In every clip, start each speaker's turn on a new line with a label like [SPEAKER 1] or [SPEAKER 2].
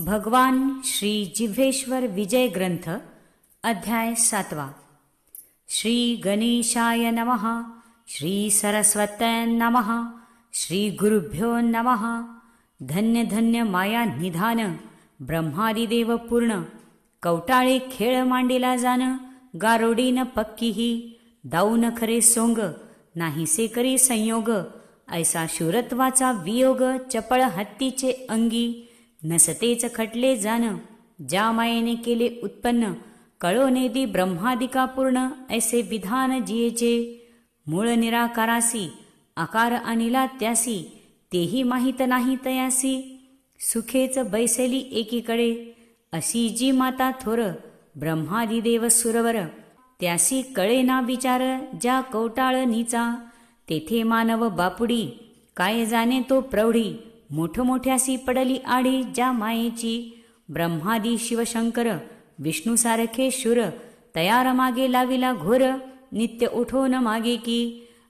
[SPEAKER 1] भगवान श्री जिव्हेश्वर विजय ग्रंथ अध्याय सातवा। श्री गणेशाय नमः श्री सरस्वत्यै नमः श्री गुरुभ्यो नमः। धन्य धन्य माया निधान ब्रह्मादिदेव पूर्ण। कवटाळे खेळ मांडिला जान गारोडीन पक्कीही। दाऊन खरे सोंग नाहीसे करी संयोग ऐसा शूरत्वाचा वियोग चपळ हत्तीचे अंगी। नसतेच खटले जाण ज्या मायेने केले उत्पन्न कळो नेदी ब्रह्मादिका पूर्ण ऐसे विधान जियेचे. मूळ निराकारासी आकार अनिला त्यासी तेही माहीत नाही तयासी. सुखेच बैसेली एकीकडे अशी जी माता थोर ब्रह्मादिदेव सुरवर त्यासी कळे ना विचार ज्या कवटाळ नीचा. तेथे मानव बापुडी काय जाणे तो प्रौढी. मोठमोठ्यासी पडली आडी ज्या मायेची ब्रह्मादी शिवशंकर विष्णूसारखे शूर तयार मागे लाविला घोर नित्य उठोन मागे की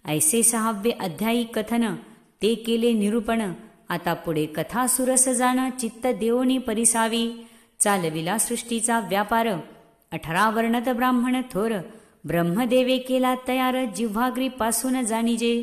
[SPEAKER 1] ऐसे सहाव्य अध्यायी कथन ते केले निरूपण आता पुढे कथा सुरस जाण चित्त देवणी परिसावी चालविला सृष्टीचा व्यापार अठरा वर्णत ब्राह्मण थोर ब्रह्मदेवे केला तयार जिव्हाग्री पासून जाणीजे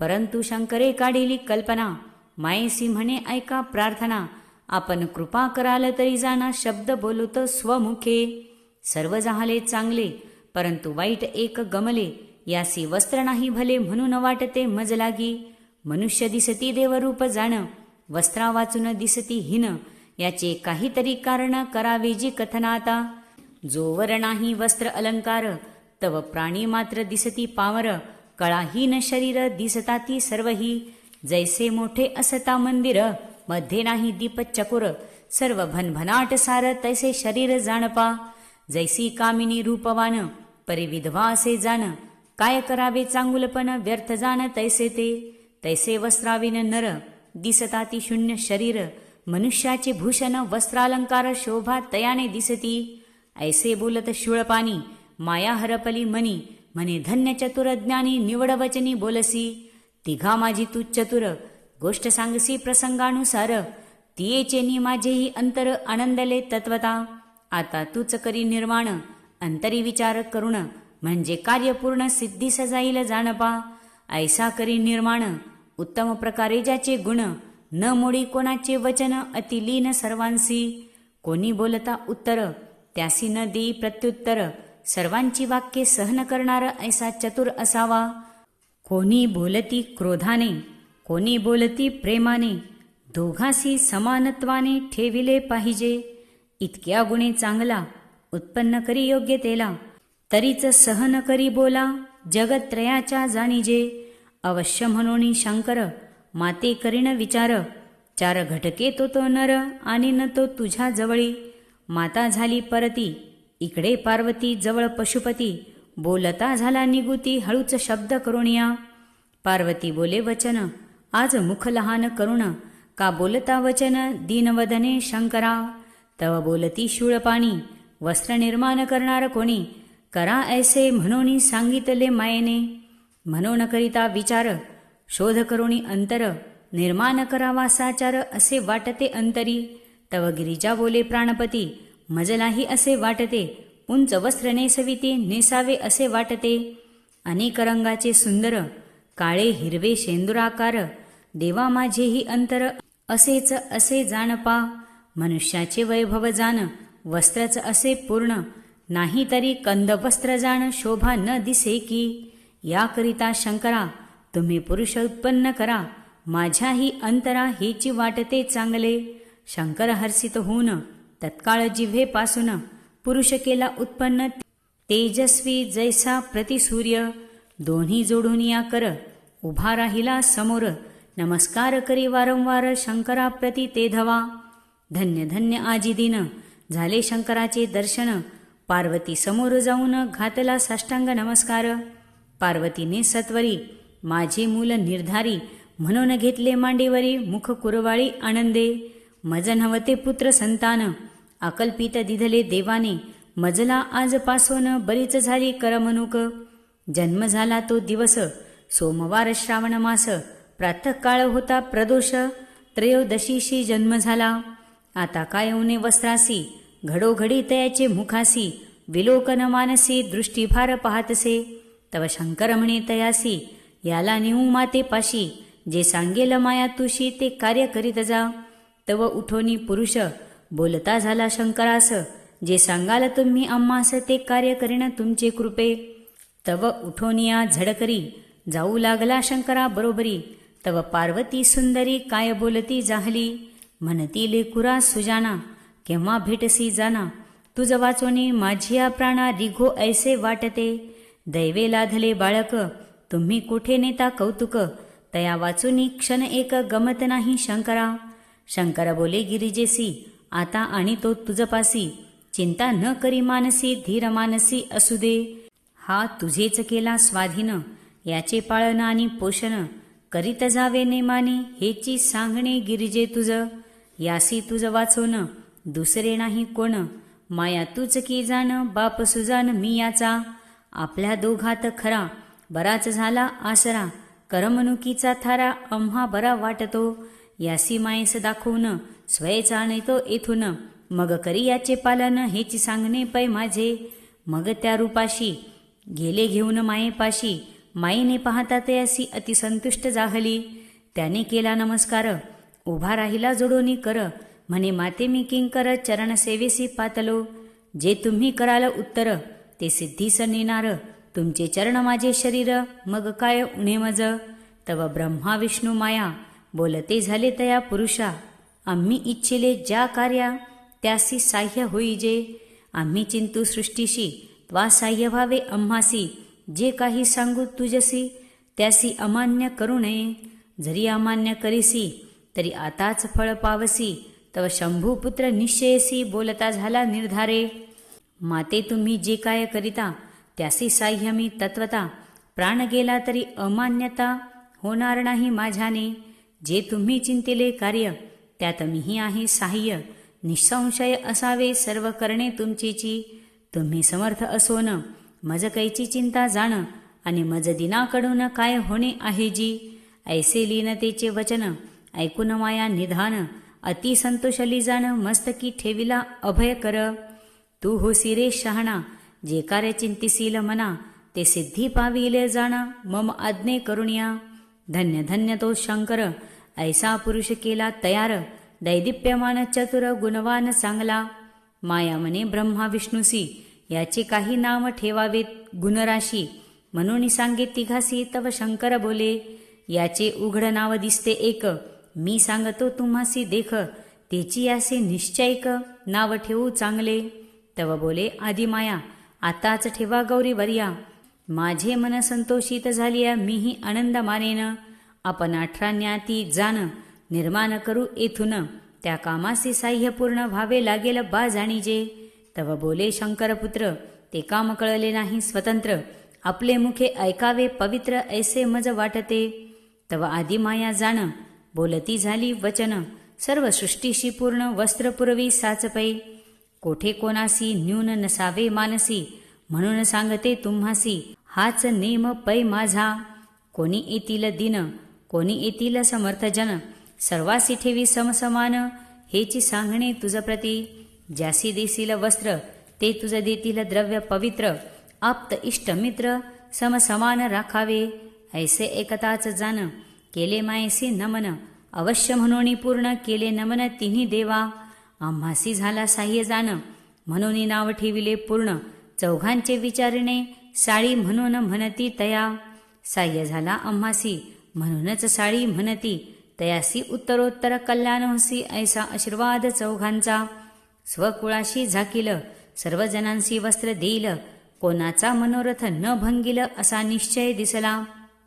[SPEAKER 1] परंतु शंकरे काढिली कल्पना मायेसी म्हणे ऐका प्रार्थना. आपण कृपा कराल तरी जाणा शब्द बोलूत स्वमुखे. सर्व झाले चांगले परंतु वाईट एक गमले. यासी वस्त्र नाही भले म्हणून वाटते मज लागी मनुष्य दिसती देवरूप जाण वस्त्रा वाचून दिसती हिन. याचे काहीतरी कारण करावे जी कथनाता. जोवर नाही वस्त्र अलंकार तव प्राणी मात्र दिसती पावर. कळाहीन शरीर दिसता ती सर्वही. जैसे मोठे असता मंदिरमध्ये नाही दीप चकुर सर्व भनभनाट सार तैसे शरीर जाणपा. जैसी कामिनी रूपवान परी विधवा असे जाण काय करावे चांगुलपण व्यर्थ जाण तैसे ते. तैसे वस्त्राविन नर दिसता ती शून्य शरीर मनुष्याचे भूषण वस्त्रालंकार शोभा तयाने दिसती. ऐसे बोलत शूळपानी माया हरपली मनी म्हणे धन्य चतुर ज्ञानी निवड वचनी बोलसी. तिघा माझी तू चतुर गोष्ट सांगसी प्रसंगानुसार. तियेचे माझेही अंतर आनंदले तत्वता. आता तूच करी निर्माण अंतरी विचार करुण म्हणजे कार्यपूर्ण सिद्धी सजाईल जाणपा. ऐसा करी निर्माण उत्तम प्रकारे ज्याचे गुण न मोडी कोणाचे वचन अतिलीन सर्वांसी. कोणी बोलता उत्तर त्यासी न देई प्रत्युत्तर सर्वांची वाक्ये सहन करणार ऐसा चतुर असावा. कोणी बोलती क्रोधाने कोणी बोलती प्रेमाने दोघासी समानत्वाने ठेविले पाहिजे. इतक्या गुणी चांगला उत्पन्न करी योग्यतेला तरीच सहन करी बोला जगत्रयाच्या जाणीजे. अवश्य म्हणून शंकर माते करीन विचार चार घटके तो तो नर आणि न तो तुझ्या जवळी. माता झाली परती इकडे पार्वती जवळ पशुपती बोलता झाला निगुती हळूच शब्द करुणिया. पार्वती बोले वचन आज मुख लहान करुण. का बोलता वचन दीनवदने शंकरा. तव बोलती शूळपाणी वस्त्र निर्माण करणार कोणी. करा ऐसे म्हणून सांगितले मायेने. म्हणून करिता विचार शोध करुणी अंतर. निर्माण करावा साचार असे वाटते अंतरी. तव गिरिजा बोले प्राणपती मजलाही असे वाटते. उंच वस्त्र नेसविते नेसावे असे वाटते. अनेक रंगाचे सुंदर काळे हिरवे शेंदुराकार देवा माझेही अंतर असेच असे जाणपा. मनुष्याचे वैभव जाण वस्त्रच असे पूर्ण. नाही तरी कंद वस्त्र जाण शोभा न दिसे की. याकरिता शंकरा तुम्ही पुरुष उत्पन्न करा. माझ्याही अंतरा हेची वाटते चांगले. शंकर हर्षित होऊन तत्काळ जिव्हेपासून पुरुष केला उत्पन्न तेजस्वी जैसा प्रतिसूर्य दोन्ही जोडून या कर. उभा राहिला समोर. नमस्कार करी वारंवार शंकरा प्रति ते धवा. धन्य धन्य आजी दिन. झाले शंकराचे दर्शन. पार्वती समोर जाऊन घातला साष्टांग नमस्कार. पार्वतीने सत्वरी माझे मूल निर्धारी म्हणून घेतले मांडेवरी मुख कुरवाळी आनंदे. मज नव्हते पुत्र संतान. अकल्पित दिधले देवाने मजला आजपासून बरीच झाली करमणूक. जन्म झाला तो दिवस सोमवार श्रावण मास प्रातःकाळ होता प्रदोष त्रयोदशीशी जन्म झाला. आता काय उने वस्त्रासी घडोघडी तयाचे मुखासी विलोकन मानसी दृष्टीभार पाहतसे. तव शंकर म्हणे तयासी याला नेऊ माते पाशी जे सांगेल माया तुशी ते कार्य करीत जा. तव उठोनी पुरुष बोलता झाला शंकरास जे सांगाल तुम्ही आम्हास ते कार्य करीन तुमचे कृपे. तव उठोनिया झडकरी जाऊ लागला शंकरा बरोबरी. तव पार्वती सुंदरी काय बोलती जाहली? म्हणती लेकुरा सुजाना केव्हा भेटसी जाना? तुझ वाचोनी माझिया प्राणा रिघो ऐसे वाटते. दैवे लाधले बाळक तुम्ही कुठे नेता कौतुक? तया वाचुनी क्षण एक गमत नाही शंकरा. शंकर बोले गिरिजेसी आता आणि तो तुझपासी चिंता न करी मानसी धीर मानसी असू दे. हा तुझेच केला स्वाधीन. याचे पाळन आणि पोषण करीत जावे नेमाने हेची सांगणे गिरिजे तुझ. यासी तुझ वाचवण दुसरे नाही कोण. माया तूच की जाण बाप सुजान मी याचा. आपल्या दोघात खरा बराच झाला आसरा. करमणुकीचा थारा आम्हा बरा वाटतो. यासी मायस दाखवून स्वयचा आणतो येथून मग करी याचे पालन हेची सांगणे पै माझे. मग त्या रूपाशी गेले घेऊन मायेपाशी माईने पाहता तयासी अतिसंतुष्ट जाहली. त्याने केला नमस्कार उभा राहिला जोडोनी कर म्हणे माते मी किंकर चरण सेवेसी पातलो. जे तुम्ही कराल उत्तर ते सिद्धीस नेणार. तुमचे चरण माझे शरीर मग काय उणे मज. तव ब्रह्मा विष्णू माया बोलते झाले तया पुरुषा आम्ही इच्छिले ज्या कार्या त्यासी साह्य होई जे. आम्ही चिंतू सृष्टीशी त्वा साह्य व्हावे आम्हासी. जे काही सांगू तुझसी त्यासी अमान्य करू नये. जरी अमान्य करीसी तरी आताच फळ पावसी. तव शंभूपुत्र निश्चयसी बोलता झाला निर्धारे. माते तुम्ही जे काय करिता त्यासी साह्य मी तत्वता. प्राण गेला तरी अमान्यता होणार नाही माझ्याने. जे तुम्ही चिंतिले कार्य त्यात मीही आहे साह्य. निःसंशय असावे सर्व करणे तुमचीची. तुम्ही समर्थ असोन मज कैची चिंता जाण आणि मज दिनाकडून काय होणे आहे जी. ऐसे लीनतेचे वचन ऐकून माया निधान अति संतोषली जाण मस्तकी ठेविला अभय कर. तू होसी रे शहाणा जे कार्य चिंतिसील मना ते सिद्धी पाविले जाणा मम आज्ञे करुणिया. धन्य धन्य तो शंकर ऐसा पुरुष केला तयार दैदिप्यमान चतुर गुणवान चांगला माया म्हणे ब्रह्मा विष्णूसी याचे काही नाम ठेवावेत गुणराशी म्हणून सांगे तिघासी तव शंकर बोले याचे उघड नाव दिसते एक मी सांगतो तुम्हासी देख त्याची यासे निश्चयक नाव ठेवू चांगले. तव बोले आदिमाया आताच ठेवा गौरी वर्या माझे मन संतोषित झाली मीही आनंद मानेन. आपण अठराण्याती जाण निर्माण करू येथून त्या कामासी साह्य पूर्ण व्हावे लागेल बा जाणीजे तव बोले शंकरपुत्र ते काम कळले नाही स्वतंत्र. आपले मुखे ऐकावे पवित्र ऐसे मज वाटते. तव आदिमाया जाण बोलती झाली वचन. सर्व सृष्टीशी पूर्ण वस्त्र पुरवी साचपै. कोठे कोणासी न्यून नसावे मानसी म्हणून सांगते तुम्हासी हाच नेम पै माझा. कोणी येतील दिन कोणी येतील समर्थजन सर्वासी ठेवी समसमान. हेची सांगणे तुझ प्रती. ज्यासी देसील वस्त्र ते तुझ देतील द्रव्य पवित्र. आप्त इष्ट मित्र समसमान राखावे. ऐसे एकताच जाण केले मायसी नमन. अवश्य म्हणून पूर्ण केले नमन तिन्ही देवा. आम्हासी झाला साह्य जाण म्हणून नाव ठेविले पूर्ण. चौघांचे विचारणे साळी म्हणून म्हणती तया. साह्य झाला आम्हासी. म्हणूनच साळी म्हणती तयासी उत्तरोत्तर कल्याण होसी ऐसा आशीर्वाद चौघांचा. स्वकुळाशी झाकील सर्वजणांशी वस्त्र देईल कोणाचा मनोरथ न भंगील असा निश्चय दिसला.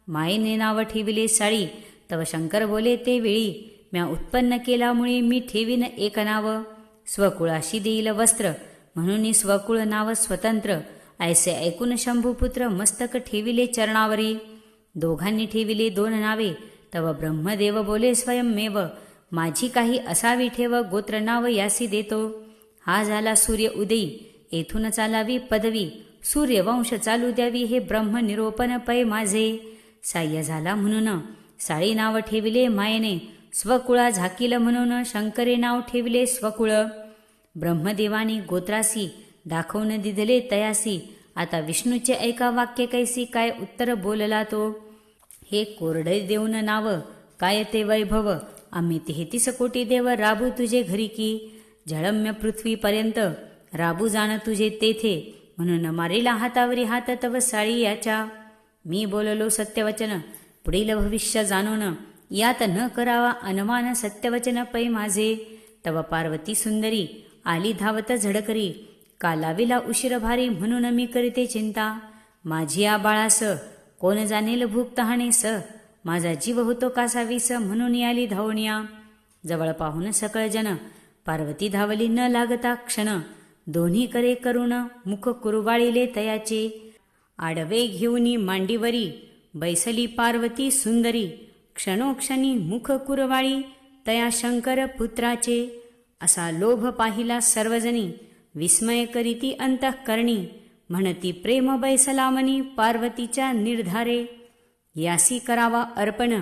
[SPEAKER 1] मायेने नाव ठेविले साळी तव शंकर बोले ते वेळी म्या उत्पन्न केल्यामुळे मी ठेवीन एक नाव. स्वकुळाशी देईल वस्त्र म्हणून स्वकुळ नाव स्वतंत्र. ऐसे ऐकून शंभूपुत्र मस्तक ठेविले चरणावरी. दोघांनी ठेविले दोन नावे. तव ब्रह्मदेव बोले स्वयंमेव. माझी काही असावी ठेव गोत्र नाव यासी देतो. हा झाला सूर्य उदयी. येथून चालावी पदवी. सूर्यवंश चालू द्यावी हे ब्रह्म निरोपण पै माझे. साह्य झाला म्हणून. साळी नाव ठेविले मायेने. स्वकुळा झाकील म्हणून शंकरे नाव ठेविले स्वकुळ. ब्रह्मदेवानी गोत्रासी दाखवून दिदले तयासी. आता विष्णूचे ऐका वाक्य कैसी काय उत्तर बोलला तो? हे कोरडे देऊन नाव. काय ते वैभव? आम्ही तेहतीस कोटी देव राबू तुझे घरी की? झळम्य पृथ्वीपर्यंत राबू जाण तुझे तेथे. म्हणून मारीला हातावरी हात तव साळी याच्या. मी बोललो सत्यवचन. पुढील भविष्य जाणून. यात न करावा अनुमान सत्यवचन पै माझे. तव पार्वती सुंदरी आली धावत झडकरी. कालाविला उशीर भारी म्हणून मी करीते चिंता. माझी या बाळास कोण जाणील भूक तहाणे स माझा जीव होतो कासावीस म्हणून आली धावणिया. जवळ पाहून सकळ जन पार्वती धावली न लागता क्षण. दोन्ही करे करुण मुख कुरवाळीले तयाचे. आडवे घेऊनी मांडीवरी बैसली पार्वती सुंदरी. क्षणोक्षणी मुख कुरवाळी तया शंकर पुत्राचे. असा लोभ पाहिला सर्वजनी विस्मय करीती अंतःकरणी. म्हणती प्रेम बैसलामनी पार्वतीच्या निर्धारे यासी करावा अर्पण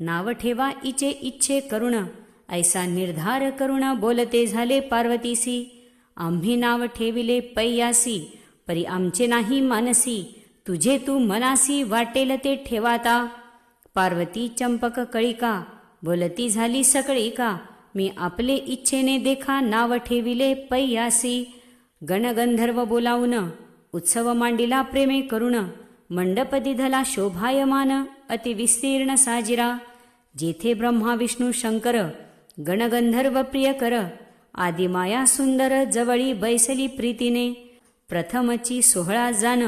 [SPEAKER 1] नाव ठेवा इचे इच्छे करुण ऐसा निर्धार करुण बोलते झाले पार्वतीसी आम्ही नाव ठेविले पैयासी परी आमचे नाही मानसी तुझे तू मनासी वाटेल ते ठेवाता पार्वती चंपक कळिका बोलती झाली सकळी का मी आपले इच्छेने देखा नाव ठेविले पैयासी गणगंधर्व बोलावून उत्सव मांडिला प्रेमे करुण मंडपदिधला शोभायमान अति विस्तीर्ण साजिरा जेथे ब्रह्मा विष्णू शंकर गणगंधर्व प्रिय कर आदिमाया सुंदर जवळी बैसली प्रीतीने प्रथमची सोहळा जाण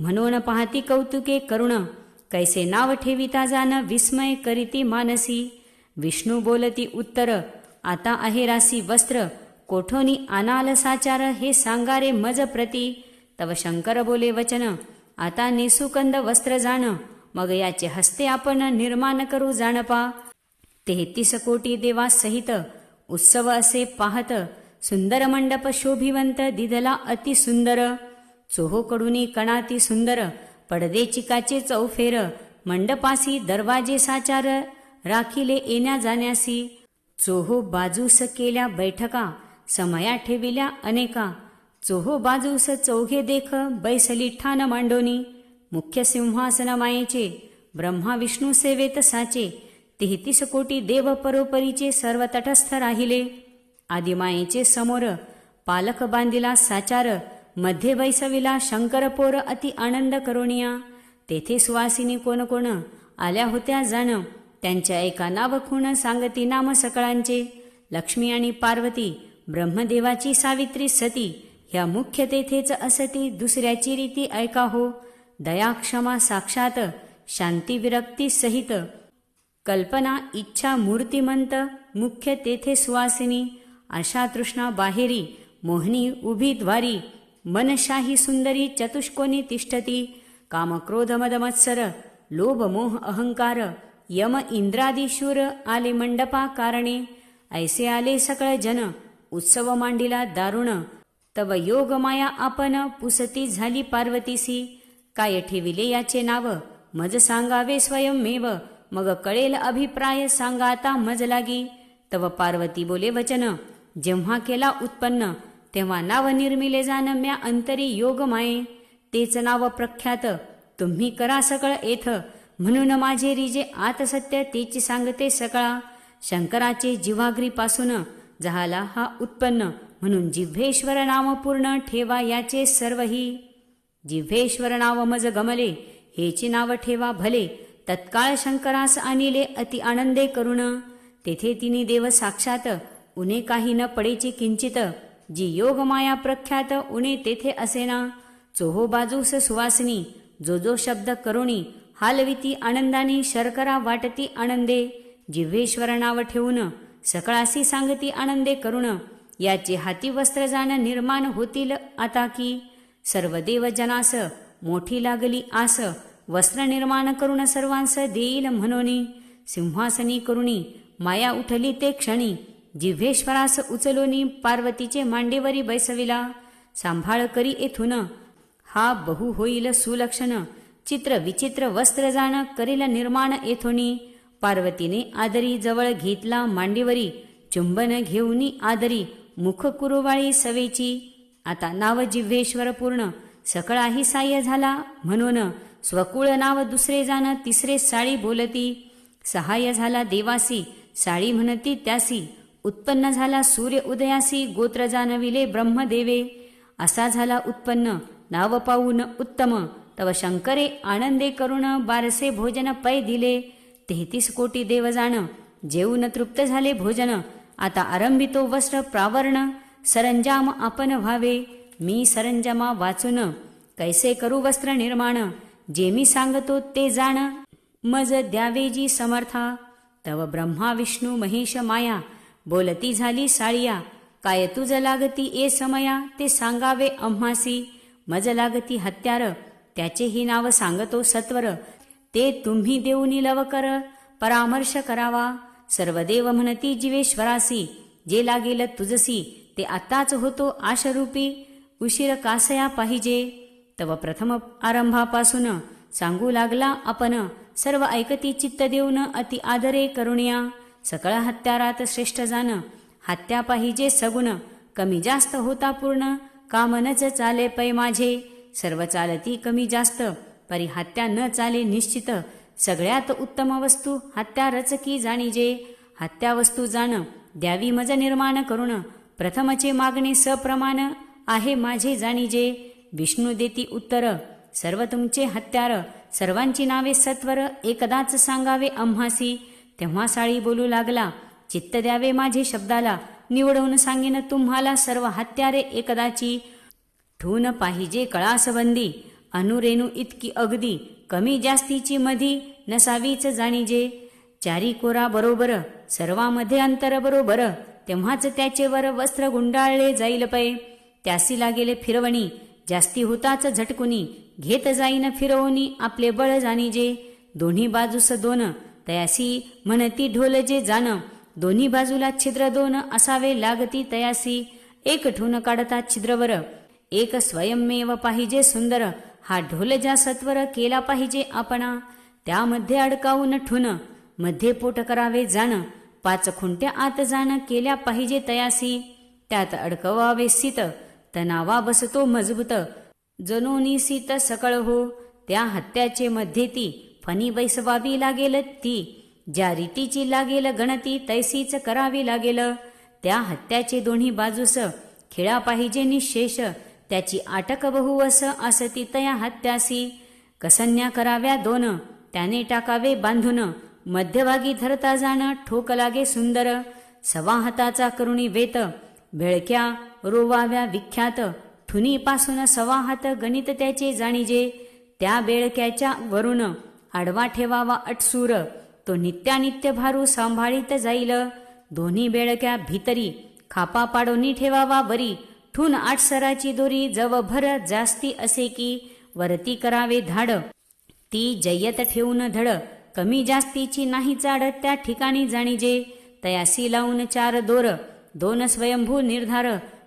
[SPEAKER 1] म्हणून पाहती कौतुके करुण कैसे नाव ठेविता जाण विस्मय करीती मानसी विष्णू बोलती उत्तर आता आहे रासी वस्त्र कोठोनी अनाल साचार हे सांगारे मज प्रती तव शंकर बोले वचन आता निसुकंद वस्त्र जाण मग याचे हस्ते आपण निर्माण करू जाणपा. तेहतीस कोटी देवासहित उत्सव असे पाहत सुंदर मंडप शोभिवंत दिदला अति सुंदर. चोहोकडूनी कणाती सुंदर पडदे चिकाचे चौफेर मंडपासी दरवाजे साचार राखिले येण्या जाण्यासी. चोहो बाजूस केल्या बैठका समया ठेविल्या अनेका. चोहो बाजूस चौघे देख बैसली ठाण मांडोनी. मुख्य सिंहासन मायेचे ब्रह्मा विष्णू सेवेत साचे तेहतीस कोटी देव परोपरीचे सर्व तटस्थ राहिले. आदिमायेचे समोर पालक बांधिला साचारमध्ये बैसविला शंकरपोर अति आनंद करोनिया तेथे सुवासिनी कोण कोण आल्या होत्या जाण त्यांच्या एका नाव खूण सांगती नाम सकळांचे लक्ष्मी आणि पार्वती ब्रह्मदेवाची सावित्री सती ह्या मुख्य तेथेच असती दुसऱ्याची रीती ऐका हो. दया क्षमा साक्षात शांतीविरक्ती सहित. कल्पना इच्छा मूर्तिमंत मुख्य तेथे सुवासिनी. आशा तृष्णा बाहेरी मोहनी उभी द्वारी. मनशाही सुंदरी चतुष्कोनी तिष्ठती. कामक्रोधमदमत्सर लोभ मोह अहंकार यम इंद्रादी शूर आले मंडपा कारणे ऐसे आले सकळ जन उत्सव मांडिला दारुण. तव योगमाया आपण पुसती झाली पार्वतीसी. काय ठेविले याचे नाव? मज सांगावे स्वयंमेव. मग कळेल अभिप्राय सांगा आता मज लागी. तव पार्वती बोले वचन. जेव्हा केला उत्पन्न तेव्हा नाव निर्मिले जाण म्या अंतरी योग माये तेच नाव प्रख्यात. तुम्ही करा सकळ येथ म्हणून माझे रिजे आत सत्य तेची सांगते सकळा. शंकराचे जीवाग्रीपासून झाला हा उत्पन्न. म्हणून जिव्हेश्वर नाम पूर्ण ठेवा याचे सर्वही. जिव्हेश्वर नाव मज गमले हेची नाव ठेवा भले. तत्काळ शंकरास आणिले अति आनंदे करुण. तेथे तिने देव साक्षात उणे काही न पडेची किंचित. जी योग माया प्रख्यात उणे तेथे असेना. चोहो बाजूस सुवासनी जो जो शब्द करुणी हालविती आनंदाने शर्करा वाटती आनंदे. जिव्हेश्वर नाव ठेवून सकळासी सांगती आनंदे करुण. याचे हाती वस्त्र जाण निर्माण होतील आता की. सर्व देवजनास मोठी लागली आस वस्त्र निर्माण करून सर्वांस देईल म्हणून. सिंहासनी करुणी माया उठली ते क्षणी जिव्हेश्वरास उचलोनी पार्वतीचे मांडेवरी बैसविला. सांभाळ करी येथून हा बहु होईल सुलक्षण चित्र विचित्र वस्त्र जाण करील निर्माण येथोनी. पार्वतीने आदरी जवळ घेतला मांडीवरी चुंबन घेऊनी आदरी मुख कुरुवाळी सवेची. आता नाव जिव्हेश्वर पूर्ण. सकळाही साह्य झाला म्हणून स्वकुळ नाव दुसरे जाण तिसरे साळी बोलती. सहाय्य झाला देवासी साळी म्हणती त्यासी. उत्पन्न झाला सूर्य उदयासी गोत्र जाणविले ब्रह्मदेवे. असा झाला उत्पन्न. नाव पाहून उत्तम. तव शंकरे आनंदे करुण बारसे भोजन पै दिले. तेहतीस कोटी देव जाण जेवून तृप्त झाले भोजन. आता आरंभितो वस्त्र प्रावरण सरंजाम आपण व्हावे. मी सरंजामा वाचून कैसे करू वस्त्र निर्माण? जे मी सांगतो ते जाण. मज द्यावे जी समर्था. तव ब्रह्मा विष्णू महेश माया बोलती झाली साळिया. काय तुझ लागती ए समया? ते सांगावे अम्हासी मज लागती हत्यार त्याचेही नाव सांगतो सत्वर. ते तुम्ही देऊनी लवकर परामर्श करावा. सर्व देव म्हणती जीवेश्वरासी जे लागेल तुझसी ते आताच होतो आशरूपी. उशीर कासया पाहिजे. तव प्रथम आरंभापासून सांगू लागला आपण सर्व ऐकती चित्त देऊन अति आदरे करुण्या. सकळ हत्यारात श्रेष्ठ जाण हत्या पाहिजे सगुण कमी जास्त होता पूर्ण कामनच चाले पै माझे. सर्व चालती कमी जास्त परी हत्या न चाले निश्चित सगळ्यात उत्तम वस्तू हत्या रचकी जाणीजे. हत्या वस्तू जाण द्यावी मज निर्माण करुण. प्रथमचे मागणे सप्रमाण आहे माझे जाणीजे. विष्णू देती उत्तर सर्व तुमचे हत्यार. सर्वांची नावे सत्वर एकदाच सांगावे आम्हासी. तेव्हा साळी बोलू लागला चित्त द्यावे माझे शब्दाला. निवडवून सांगेन तुम्हाला सर्व हत्यारे एकदाची. ठून पाहिजे कळासबंदी अनुरेणू इतकी अगदी. कमी जास्तीची मधी नसावीच जाणीजे. चारी कोरा बरोबर सर्वामध्ये अंतर बरोबर तेव्हाच त्याचे वर वस्त्र गुंडाळले जाईल पै. त्यासी लागेल फिरवणी जास्ती होताच झटकुनी घेत जाईन फिरवणी आपले बळ जाणीजे. दोन्ही बाजूस दोन तयासी म्हणती ढोल जे जाण. दोन्ही बाजूला छिद्र दोन असावे लागती तयासी. एक ठून काढता छिद्रवर एक स्वयंमेव पाहिजे सुंदर. हा ढोल ज्या सत्वर केला पाहिजे आपणा त्यामध्ये अडकावून ठुनमध्ये पोट करावे जाण पाच खुंट्या आत जाण केल्या पाहिजे तयासी त्यात अडकवावे सीत तणावा बसतो मजबूत जनोनी सीत सकळ हो त्या हत्याचे मध्ये ती फणी बैसवावी लागेल ती ज्या रीतीची लागेल गणती तैसीच करावी लागेल त्या हत्याचे दोन्ही बाजूस खेळा पाहिजे निशेष त्याची आटक बहुवस असती तया हत्यासी. कसन्या कराव्या दोन त्याने टाकावे बांधून. मध्यभागी धरता जाणं ठोक लागे सुंदर. सवा हाताचा करुणी वेत. बेळक्या रोवाव्या विख्यात. ठुनीपासून सवा हात गणित त्याचे जाणीजे. त्या बेळक्याच्या वरून आडवा ठेवावा अटसूर. तो नित्यानित्य भारू सांभाळीत जाईल. दोन्ही बेळक्या भीतरी. खापा पाडोनी ठेवावा बरी ठून आठसराची दोरी जव भर जास्ती असे की वरती करावे धाड. ती जय्यत ठेवून धड. कमी जास्तीची नाही चाड त्या ठिकाणी जाणीजे. तयासी लावून चार दोर. दोन स्वयंभू निर्धार.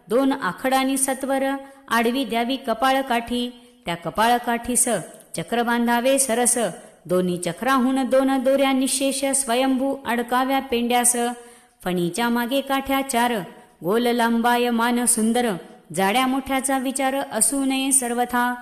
[SPEAKER 1] दोन आखडानी सत्वर. आडवी द्यावी कपाळ काठी त्या कपाळ काठीस चक्र बांधावे सरस. दोन्ही चक्राहून दोन दोऱ्या निशेष. स्वयंभू अडकाव्या पेंड्यास फणीच्या मागे काठ्या चार. गोल लांबाय मान सुंदर जाड्या मोठ्याचा विचार असू नये सर्वथा.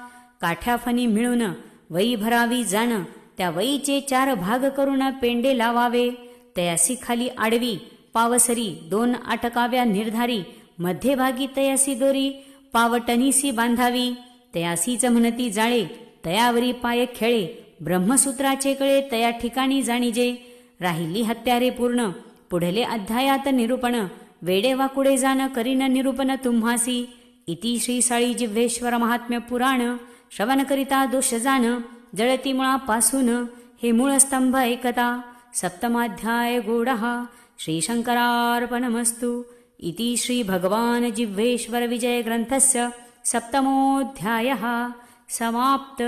[SPEAKER 1] काठ्याफणी मिळून वई भरावी जाण त्या वईचे चार भाग करून पेंडे लावावे. तयासी खाली आडवी पावसरी दोन आटकाव्या निर्धारी मध्यभागी तयासी दोरी पावटनीसी बांधावी. तयासीच म्हणती जाळे तयावरी पाय खेळे ब्रह्मसूत्राचे कळे तया ठिकाणी जाणीजे. राहिली हत्यारे पूर्ण पुढले अध्यायात निरूपण वेडे वा कुडे जान करिण निरुपण तुम्हासि इति श्रीसाईजिह्वेश्वर महात्म्यपुराण श्रवणकरिता दोष्यजान जळति मूलापासून् हे मूलस्तम्भ एकता सप्तमाध्याय गोडः श्रीशङ्करार्पणमस्तु इति श्रीभगवान् जिह्वेश्वरविजयग्रन्थस्य सप्तमोऽध्यायः समाप्त।